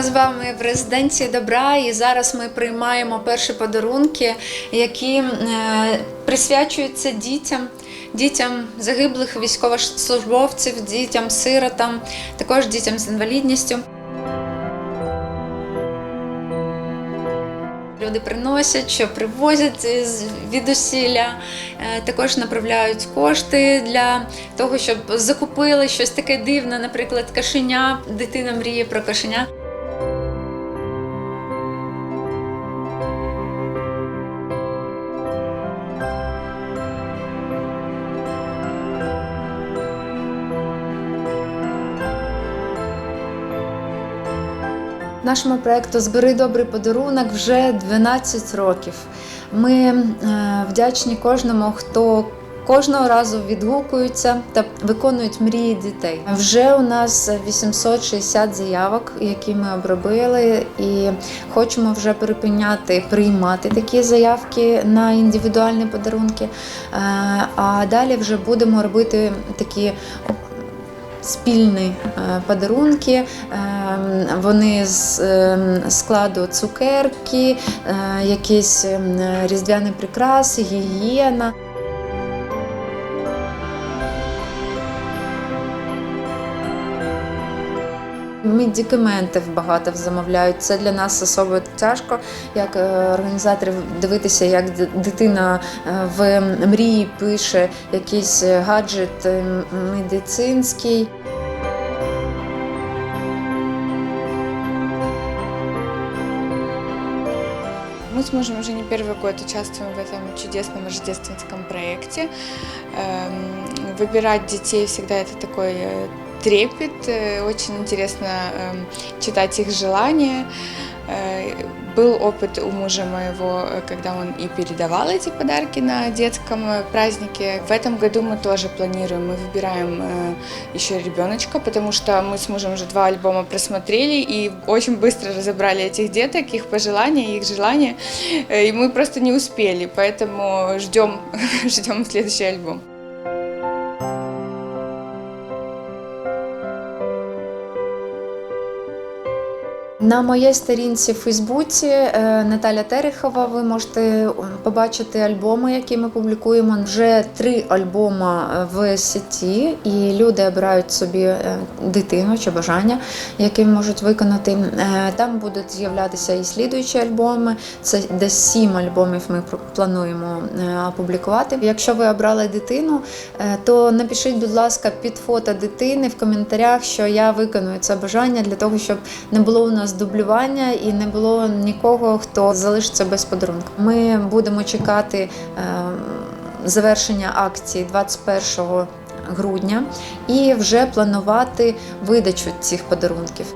Ми з вами в резиденції добра, і зараз ми приймаємо перші подарунки, які е, присвячуються дітям, дітям загиблих військовослужбовців, дітям сиротам, також дітям з інвалідністю. Люди приносять, що привозять від усілля, Е, також направляють кошти для того, щоб закупили щось таке дивне, наприклад, кашеня. Дитина мріє про кашеня. Нашому проєкту Збери добрий подарунок вже 12 років. Ми е, вдячні кожному, хто кожного разу відгукується та виконують мрії дітей. Вже у нас 860 заявок, які ми обробили, і хочемо вже припиняти приймати такі заявки на індивідуальні подарунки. Е, А далі вже будемо робити такі спільні е, подарунки. Е, Вони з е, складу цукерки, е, якісь е, різдвяні прикраси, гігієна. Медикаментів багато замовляють. Це для нас особливо тяжко, як е, організаторів дивитися, як д- дитина е, в мрії пише якийсь е, гаджет е, м- медицинський. Мы с мужем уже не первый год участвуем в этом чудесном рождественском проекте. Эм, Выбирать детей всегда это такой э, трепет. Э, Очень интересно эм, читать их желания. Э, Был опыт у мужа моего, э, когда он и передавал эти подарки на детском э, празднике. В этом году мы тоже планируем, мы выбираем э, еще ребеночка, потому что мы с мужем уже два альбома просмотрели и очень быстро разобрали этих деток, их пожелания, их желания, Э, и мы просто не успели, поэтому ждем, ждем следующий альбом. На моїй сторінці в Фейсбуці е, Наталя Терехова. Ви можете е, побачити альбоми, які ми публікуємо. Вже три альбоми е, в сеті, і люди обирають собі дитину чи бажання, які можуть виконати. Там будуть з'являтися і слідуючі альбоми. Це десь сім альбомів. Ми плануємо опублікувати. Якщо ви обрали дитину, то напишіть, будь ласка, під фото дитини в коментарях, що я виконую це бажання для того, щоб не було у нас дублювання і не було нікого, хто залишиться без подарунку. Ми будемо чекати е, завершення акції 21 грудня і вже планувати видачу цих подарунків.